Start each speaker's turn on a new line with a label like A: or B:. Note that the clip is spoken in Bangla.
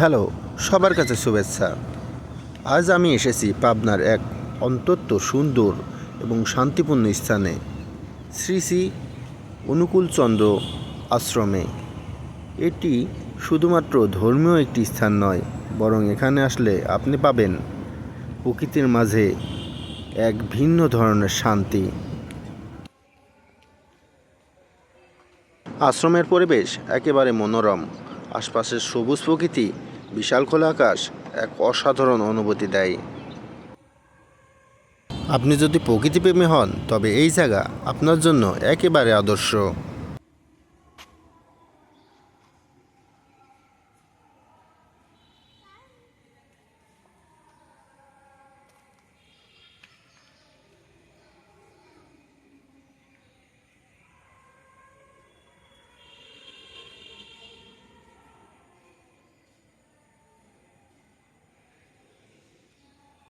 A: হ্যালো, সবার কাছে শুভেচ্ছা। আজ আমি এসেছি পাবনার এক অন্তত সুন্দর এবং শান্তিপূর্ণ স্থানে, শ্রী শ্রী অনুকূলচন্দ্র আশ্রমে। এটি শুধুমাত্র ধর্মীয় একটি স্থান নয়, বরং এখানে আসলে আপনি পাবেন প্রকৃতির মাঝে এক ভিন্ন ধরনের শান্তি। আশ্রমের পরিবেশ একেবারে মনোরম, আশপাশের সবুজ প্রকৃতি বিশাল খোলা আকাশ, এক অসাধারণ অনুভূতি দেয়। আপনি যদি প্রকৃতিপ্রেমী হন, তবে এই জায়গা আপনার জন্য একেবারে আদর্শ।